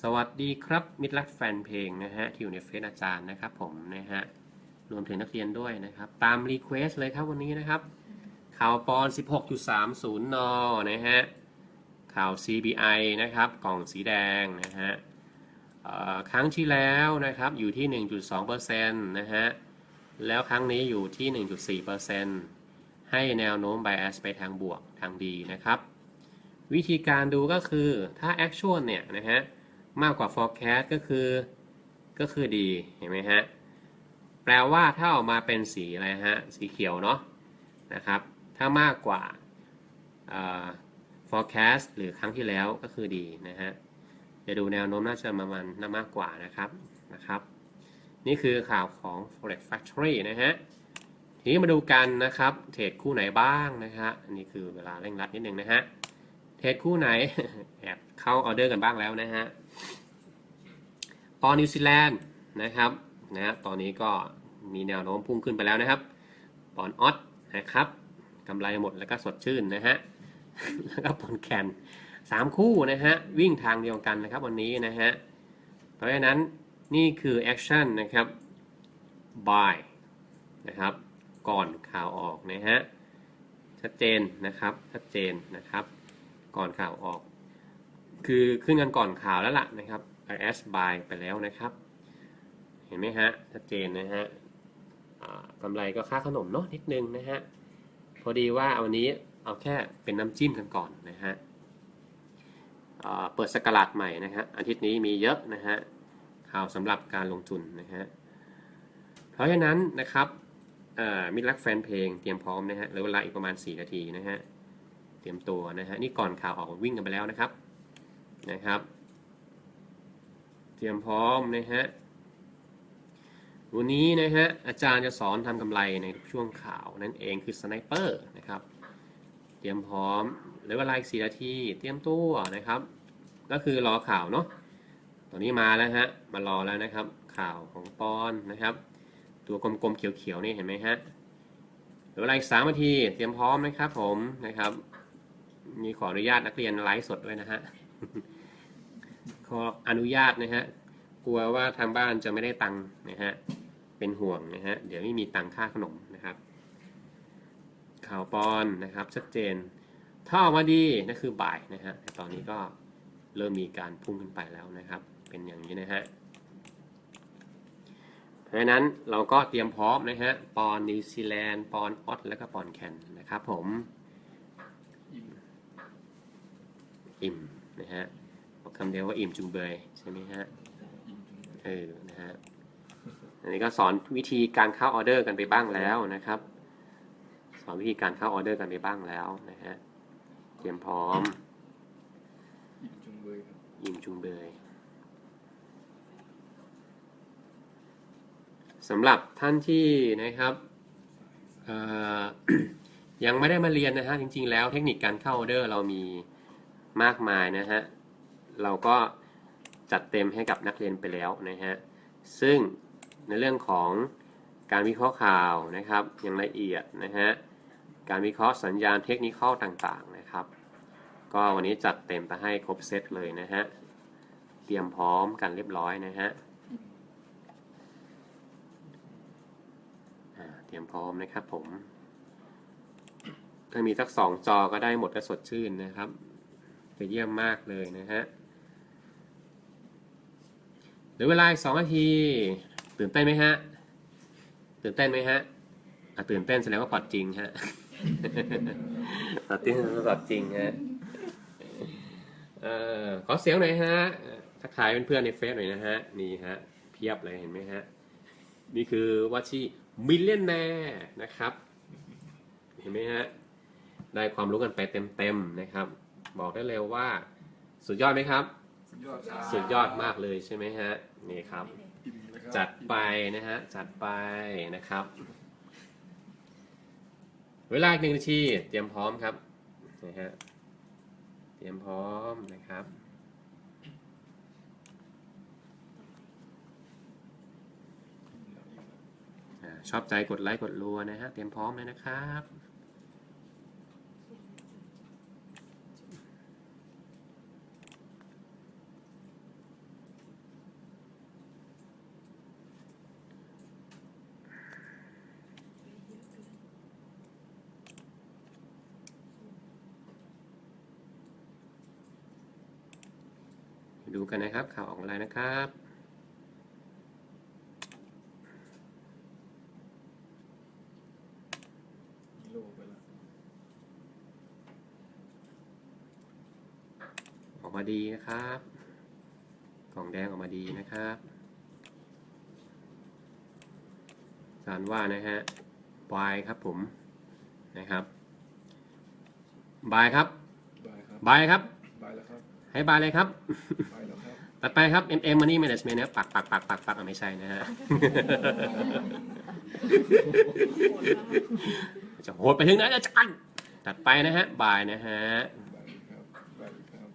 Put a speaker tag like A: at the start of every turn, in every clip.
A: สวัสดีครับ มิตรรักแฟนเพลงนะฮะ ที่อยู่ในเฟซอาจารย์นะครับผมนะฮะ รวมถึงนักเรียนด้วยนะครับ ตามรีเควสเลยครับวันนี้นะครับ ข่าวปอน 16.30 น นะฮะ ข่าว CBI นะครับ กล่องสีแดงนะฮะครั้งที่แล้วนะครับอยู่ที่ 1.2%นะฮะ แล้วครั้งนี้อยู่ที่ 1.4%ให้แนวโน้ม bias ไปทางบวกทางดีนะครับ วิธีการดูก็คือถ้า actual เนี่ยนะฮะ มากกว่า forecast ก็คือ ก็คือดี เห็นไหมฮะ แปลว่าถ้าออกมาเป็นสีอะไรฮะ สีเขียวเนาะ นะครับ ถ้ามากกว่าเอ่อ forecast หรือครั้งที่แล้วก็คือดีนะฮะจะดูแนวโน้มน่าจะประมาณน่ามากกว่านะครับ นะครับ นี่คือข่าวของ forex factory นะฮะ ทีนี้มาดูกันนะครับ เทรดคู่ไหนบ้างนะฮะ อันนี้คือเวลาเร่งรัดนิดนึงนะฮะ เทรดคู่ไหนแอบเข้าออเดอร์กันบ้างแล้วนะฮะ ปอนนิวซีแลนด์นะครับนะฮะตอนนี้ก็มีแนวโน้มพุ่งขึ้นไปแล้วนะครับ ปอนออสนะครับกำไรหมดแล้วก็สดชื่นนะฮะแล้วก็ปอนแคนสามคู่นะฮะวิ่งทางเดียวกันนะครับวันนี้นะฮะเพราะฉะนั้นนี่คือแอคชั่นนะครับ buy นะครับก่อนข่าวออกนะฮะชัดเจนนะครับชัดเจนนะครับ ก่อนข่าวออก คือขึ้นกันก่อนข่าวแล้วล่ะนะครับ IS buy ไปแล้วนะครับ เห็นไหมฮะ ชัดเจนนะฮะกำไรก็ค่าขนมเนาะนิดนึงนะฮะ พอดีว่าวันนี้เอาแค่เป็นน้ำจิ้มกันก่อนนะฮะเปิดสกราดใหม่นะฮะอาทิตย์นี้มีเยอะนะฮะข่าวสำหรับการลงทุนนะฮะเพราะฉะนั้นนะครับมิดรักแฟนเพลงเตรียมพร้อมนะฮะเหลือเวลาอีกประมาณ 4 นาทีนะฮะเตรียมตัวนะฮะนี่ก่อนข่าวออกวิ่งกันไปแล้วนะครับนะครับ รียมพร้อมนะฮะ วันนี้นะฮะอาจารย์จะสอนทำกำไรในช่วงข่าวนั่นเองคือสไนเปอร์นะครับ เตรียมพร้อมเหลือเวลาอีก4นาทีเตรียมตัวนะครับ ก็คือรอข่าวเนาะ ตอนนี้มาแล้วฮะ มารอแล้วนะครับ ข่าวของปอนนะครับ ตัวกลมๆเขียวๆนี่เห็นไหมฮะเหลือเวลาอีกสามนาทีเตรียมพร้อมนะครับผมนะครับ มีขออนุญาตนักเรียนไลฟ์สดด้วยนะฮะ ออนุญาตนะฮะกลัวว่าทางบ้านจะไม่ได้ตังค์นะฮะเป็นห่วงนะฮะเดี๋ยวไม่มีตังค่าขนมนะครับ ข่าวปอนนะครับชัดเจน ถ้าออกมาดีนั่นคือบ่ายนะฮะตตอนนี้ก็เริ่มมีการพุ่งขึ้นไปแล้วนะครับ เป็นอย่างนี้นะฮะเพราะฉะนั้นเราก็เตรียมพร้อมนะฮะปอนนิวซีแลนด์ปอนออสแล้วก็ปอนแคนนะครับผมอิ่มนะฮะ คำเดียวว่าอิ่มจุงเบยใช่ไหมฮะเออนะฮะอันนี้ก็สอนวิธีการเข้าออเดอร์กันไปบ้างแล้วนะครับ สอนวิธีการเข้าออเดอร์กันไปบ้างแล้วนะฮะเตรียมพร้อม
B: อิ่มจุงเบยครับ
A: อิ่มเบยสำหรับท่านที่นะครับยังไม่ได้มาเรียนนะฮะจริง ๆ แล้วเทคนิคการเข้าออเดอร์เรามีมากมายนะฮะ เราก็จัดเต็มให้กับนักเรียนไปแล้วนะฮะ ซึ่งในเรื่องของการวิเคราะห์ข่าวนะครับ อย่างละเอียดนะฮะ การวิเคราะห์สัญญาณเทคนิคต่างๆนะครับ ก็วันนี้จัดเต็มไปให้ครบเซตเลยนะฮะ เตรียมพร้อมกันเรียบร้อยนะฮะเตรียมพร้อมนะครับผม ถ้ามีสักสองจอก็ได้หมดและสดชื่นนะครับ จะเยี่ยมมากเลยนะฮะ เหลือเวลาอีกสองนาที ตื่นเต้นไหมฮะ ตื่นเต้นไหมฮะอะตื่นเต้นแสดงว่าพอดจริงฮะพอดจริงพอดจริงฮะเอ่อขอเสียงหน่อยฮะทักทายเพื่อนๆในเฟซหน่อยนะฮะ นี่ฮะ เพียบเลยเห็นไหมฮะ นี่คือว่าที่มิลเลนแนนะครับ เห็นไหมฮะ ได้ความรู้กันไปเต็มๆนะครับ บอกได้เลยว่า สุดยอดไหมครับ
B: สุดยอดครับ
A: สุดยอดมากเลยใช่ไหมฮะนี่ครับ
B: อิ่มเลยครับ
A: จัดไปนะฮะจัดไปนะครับ เวลาอีกหนึ่งนาทีเตรียมพร้อมครับนะฮะเตรียมพร้อมนะครับอ่าชอบใจกดไลค์กดรัวนะฮะเตรียมพร้อมเลยนะครับ ดูกันนะครับข่าวออกอะไรนะครับ
B: ฮีโร่ไปละ
A: ออกมาดีนะครับ กล่องแดงออกมาดีนะครับสารว่านะฮะบายครับผมนะครับบายครับ
B: บายครับ
A: ให้บายเลยครับ
B: บายแล้วครับ
A: ต่อไปครับ MM Money Management นะครับปักปักปักปักปักอะไม่ใช่นะฮะ จะโหดไปถึงไหนอาจารย์ตัดไปนะฮะบายนะฮะ
B: บายครับ บายครับ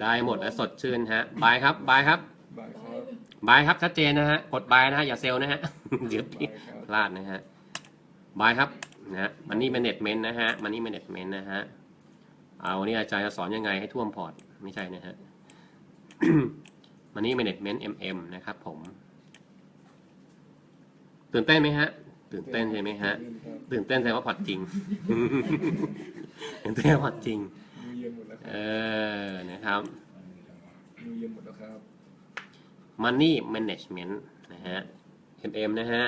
A: ได้หมดและสดชื่นฮะบายครับบายครับ
B: บายครับ
A: บายครับชัดเจนนะฮะ กดบายนะฮะ อย่าเซลลนะฮะ เดี๋ยว
B: บา
A: พี่พลาดนะฮะบายครับนะฮะมันนี่แมเนจเมนต์นะฮะมันนี่แมเนจเมนต์นะฮะ เอาวันนี้อาจารย์จะสอนยังไงให้ท่วมพอร์ต ไม่ใช่นะฮะมันนี่แมเนจเมนต์ MM นะครับผม ตื่นเต้นไหมฮะ ตื่นเต้นใช่ไหมฮะ
B: ครับ
A: ตื่นเต้นแสดงว่าพอร์ตจริง ตื่นเต้นว่าพอร์ตจริง
B: มือเย็นหมดแล้วค
A: เอ
B: รับ
A: อ นะครับ
B: มือเย็นหมดแล้วครับ
A: Money Management นะฮะ MM นะฮะ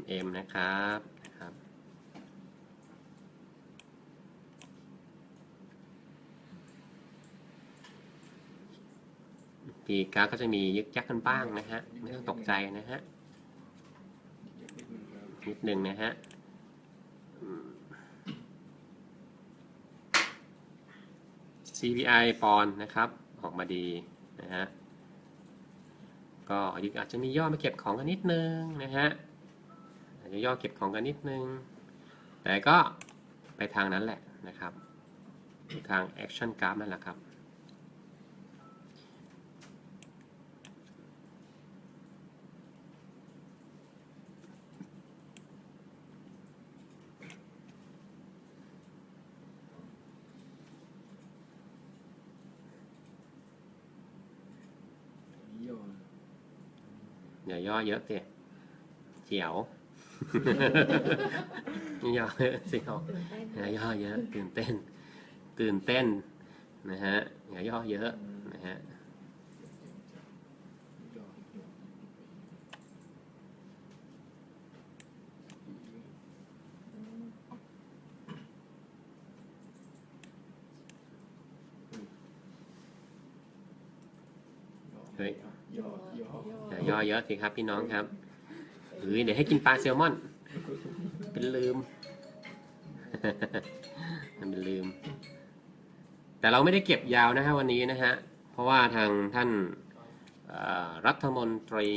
A: MM นะครับนะครับ ปีกาก็จะมียึกยักกันบ้างนะฮะ ไม่ต้องตกใจนะฮะ
B: นิดหนึงครับ
A: นิดนึงนะฮะอืม CPI ปอนนะครับ ออกมาดีนะฮะ ก็อาจจะมีย่อมาเก็บของกันนิดนึงนะฮะอาจจะย่อเก็บของกันนิดนึง แต่ก็ไปทางนั้นแหละนะครับ ทาง Action Graph นั่นแหละครับ
B: อ
A: ย่าย่อเยอะสิเจียวย่อเยอะสิเขา
C: ตื่นเต้น
A: อย่าย่อเยอะ ตื่นเต้น ตื่นเต้นนะฮะอย่าย่อเยอะนะฮะ
B: ย่อย่อย่อย่อ ย่อ
A: เยอะสิครับพี่น้องครับหรือเดี๋ยวให้กินปลาแซลมอน เป็นลืม เป็นลืม แต่เราไม่ได้เก็บยาวนะฮะวันนี้นะฮะ เพราะว่าทางท่านรัฐมนตรี